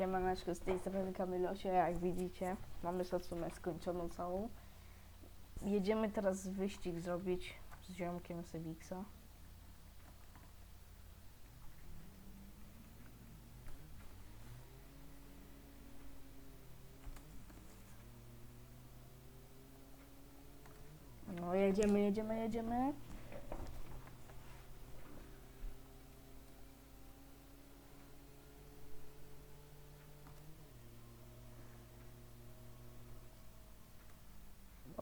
Siemaneczko, z tej strony Kamylosie, jak widzicie, mamy szacunę skończoną całą. Jedziemy teraz wyścig zrobić z ziomkiem Sevixa. No jedziemy, jedziemy, jedziemy.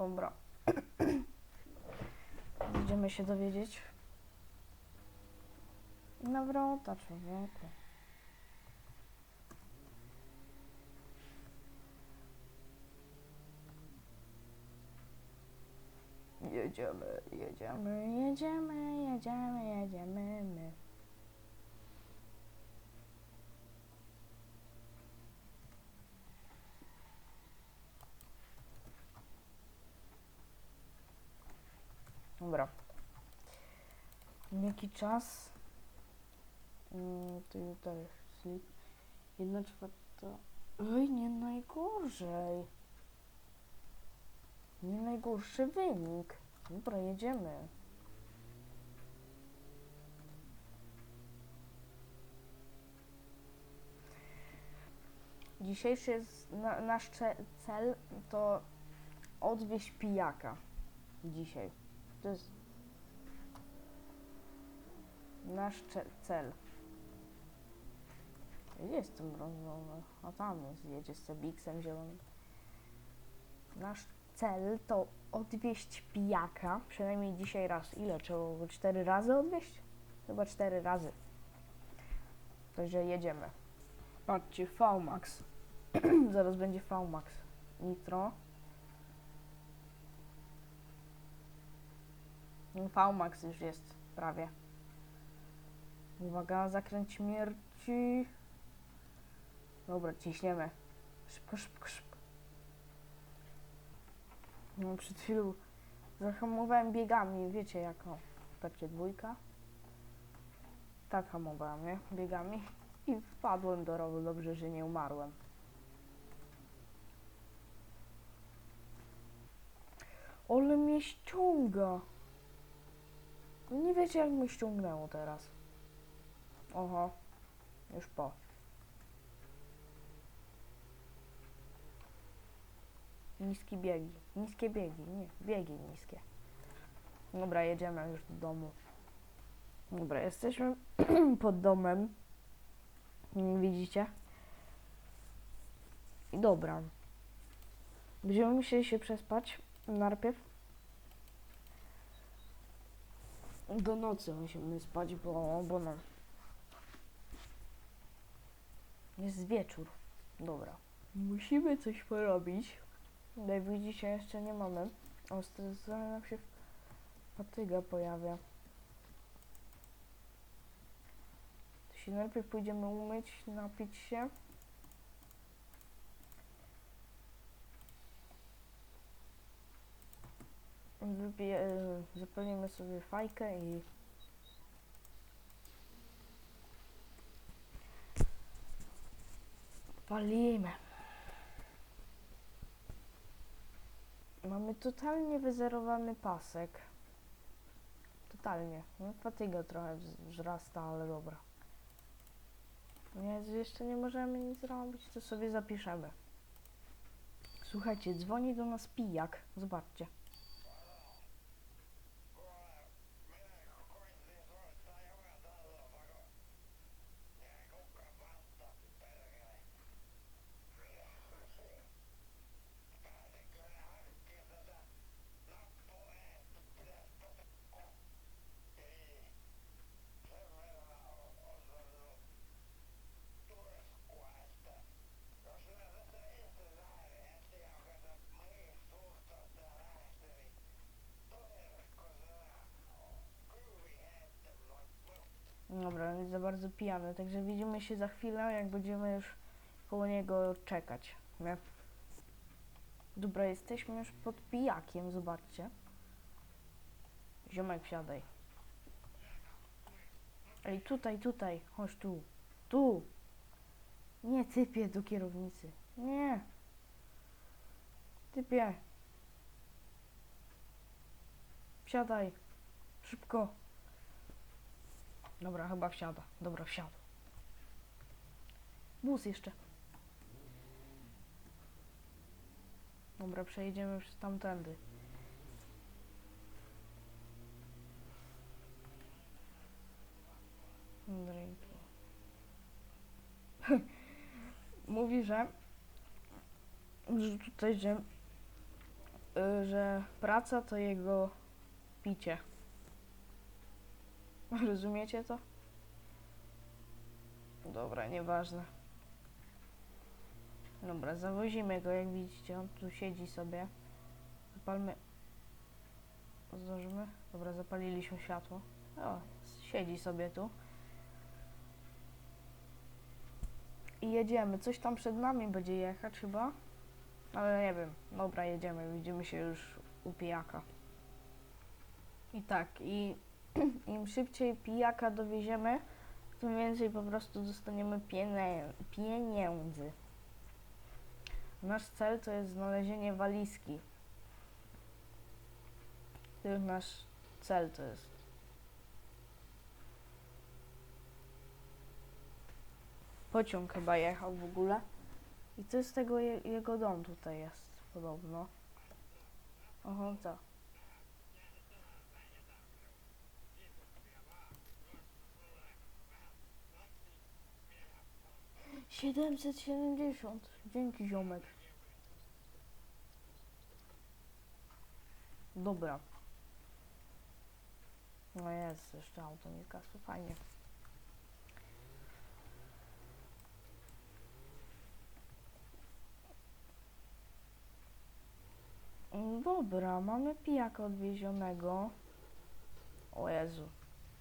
Dobra. Będziemy się dowiedzieć. Nawrota człowieku. Jedziemy, jedziemy, jedziemy, jedziemy, jedziemy. My. Dobra. Jaki czas? Mm, to tutaj sleep. Jedna czwarta. Oj, nie najgorzej. Nie najgorszy wynik. Dobra, jedziemy. Dzisiejszy jest na, nasz cel to odwieźć pijaka. Dzisiaj. To jest nasz cel. Jest ten brązowy, a tam jest, jedzie z Cebiksem zielonym. Nasz cel to odwieźć pijaka, przynajmniej dzisiaj raz. Ile trzeba było? Cztery razy odwieźć? Chyba cztery razy. Także jedziemy. Patrzcie, VMAX. Zaraz będzie VMAX. Nitro. VMAX już jest prawie. Uwaga, zakręć śmierci. Dobra, ciśniemy. Szybko, szybko, szybko. No, przed chwilą zahamowałem biegami, wiecie jaką. Patrzcie, dwójka. Tak hamowałem, nie? Biegami. I wpadłem do rowu, dobrze, że nie umarłem. Ale mnie ściąga. Nie wiecie jak mnie ściągnęło teraz. Oho. Już po. Niskie biegi. Niskie biegi. Nie, biegi niskie. Dobra, jedziemy już do domu. Dobra, jesteśmy pod domem. Widzicie? I dobra. Będziemy musieli się przespać najpierw. Do nocy musimy spać, bo, bo no. Jest wieczór. Dobra. Musimy coś porobić. Jak widzicie, jeszcze nie mamy. O, strony nam się fatyga pojawia. To się najpierw pójdziemy umyć, napić się. Wypije, e, sobie fajkę i palimy. Mamy totalnie wyzerowany pasek. Totalnie. No, fatyga trochę wz- wzrasta, ale dobra. Nie, jeszcze nie możemy nic zrobić, to sobie zapiszemy. Słuchajcie, dzwoni do nas pijak. Zobaczcie. Dobra, jest za bardzo pijany, także widzimy się za chwilę, jak będziemy już koło niego czekać, nie? Dobra, jesteśmy już pod pijakiem, zobaczcie. Ziomek, wsiadaj. Ej, tutaj, tutaj, chodź tu. Tu. Nie typie do kierownicy. Nie. Typie. Wsiadaj. Szybko. Dobra, chyba wsiada. Dobra, wsiadł. Bus jeszcze. Dobra, przejedziemy przez tamtędy. Drinki. Mówi, że że tutaj, że, y, że praca to jego picie. Rozumiecie to? Dobra, nieważne. Dobra, zawozimy go, jak widzicie, on tu siedzi sobie. Zapalmy. Zdążymy? Dobra, zapaliliśmy światło. O, siedzi sobie tu. I jedziemy. Coś tam przed nami będzie jechać chyba. Ale nie wiem. Dobra, jedziemy. Widzimy się już u pijaka. I tak, i Im szybciej pijaka dowieziemy, tym więcej po prostu dostaniemy pieniędzy. Nasz cel to jest znalezienie walizki. To jest nasz cel to jest. Pociąg chyba jechał w ogóle. I co jest tego je, jego dom tutaj jest podobno. Oho, co? 770. Dzięki ziomek. Dobra. No jest, jeszcze auto nie kasło, fajnie. Dobra, mamy pijaka odwiezionego. O Jezu.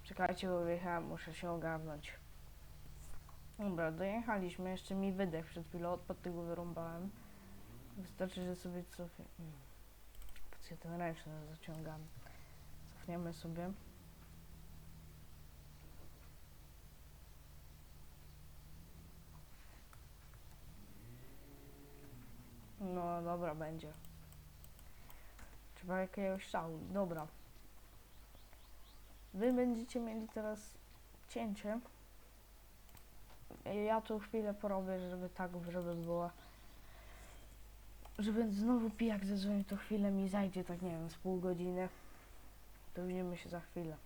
Czekajcie, bo wyjechałem, muszę się ogarnąć. Dobra, dojechaliśmy, jeszcze mi wydech przed chwilą, odpad tego wyrąbałem. Wystarczy, że sobie cofię. Mm. Patrzcie, ten ręczny zaciągamy. Cofniemy sobie. No dobra, będzie. Trzeba jakiegoś szału. Dobra. Wy będziecie mieli teraz cięcie. Ja tu chwilę porobię, żeby tak, żeby było. Żeby znowu pijak zadzwonił, to chwilę mi zajdzie, tak nie wiem, z pół godziny. To widzimy się za chwilę.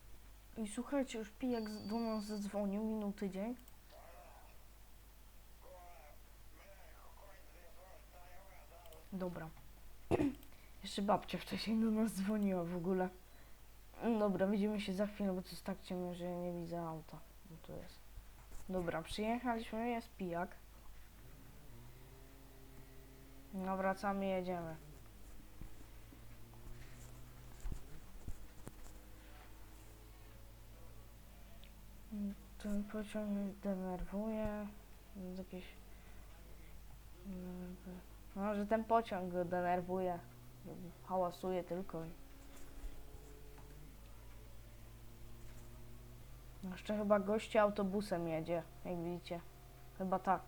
I słuchajcie, już pijak do nas zadzwonił, minął tydzień. Dobra. Jeszcze babcia wcześniej do nas dzwoniła w ogóle. Dobra, widzimy się za chwilę, bo to jest tak ciemno, że ja nie widzę auta. No to jest. Dobra, przyjechaliśmy, jest pijak. No wracamy, jedziemy. Ten pociąg mnie denerwuje. Jest. No, że ten pociąg go denerwuje. Hałasuje tylko. Jeszcze chyba goście autobusem jedzie, jak widzicie. Chyba tak.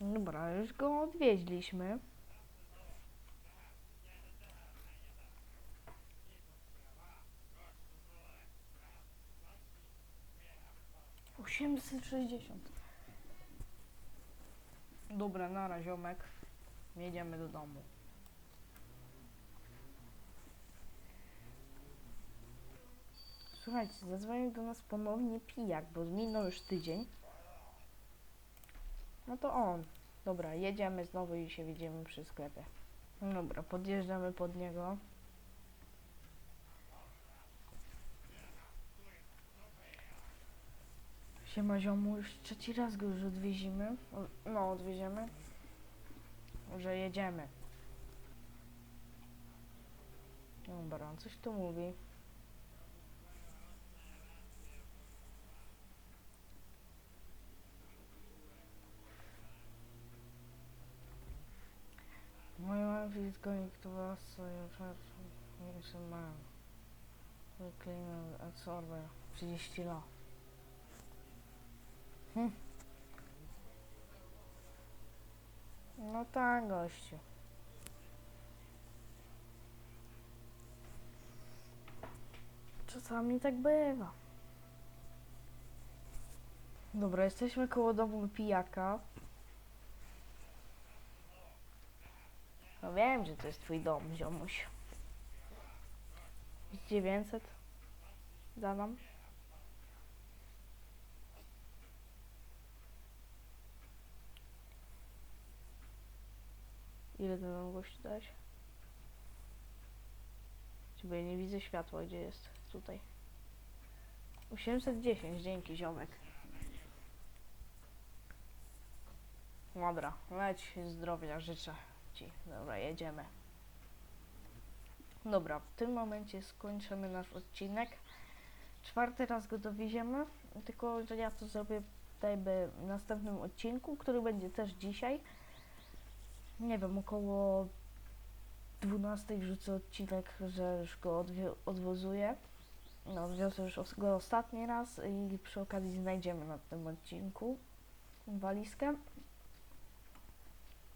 Dobra, już go odwieźliśmy. Osiemset sześćdziesiąt. Dobra, na ziomek. Jedziemy do domu. Słuchajcie, zadzwonił do nas ponownie pijak, bo minął już tydzień. No to on. Dobra, jedziemy znowu i się widzimy przy sklepie. No Dobra, podjeżdżamy pod niego. Siema ziomu, już trzeci raz go już odwiezimy. No, odwieziemy. Że jedziemy. Dobra, on coś tu mówi. Use a man. We clean and absorber. 30 lat. Hm. No tak, gościu. Czasami tak bywa. Dobra, jesteśmy koło domu pijaka. Wiem, że to jest twój dom, ziomuś. 900? Zadam. Ile ty nam gości dałeś? Bo ja nie widzę światła, gdzie jest. Tutaj. 810, dzięki ziomek. Dobra, leć zdrowia życzę ci. Dobra, jedziemy. Dobra, w tym momencie skończymy nasz odcinek. Czwarty raz go dowieziemy, tylko że ja to zrobię tutaj by w następnym odcinku, który będzie też dzisiaj. Nie wiem, około 12 wrzucę odcinek, że już go odwozuję. No, odwiozę już go ostatni raz i przy okazji znajdziemy na tym odcinku walizkę.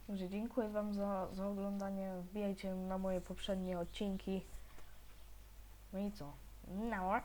Także dziękuję Wam za, za oglądanie. Wbijajcie na moje poprzednie odcinki. No i co? No.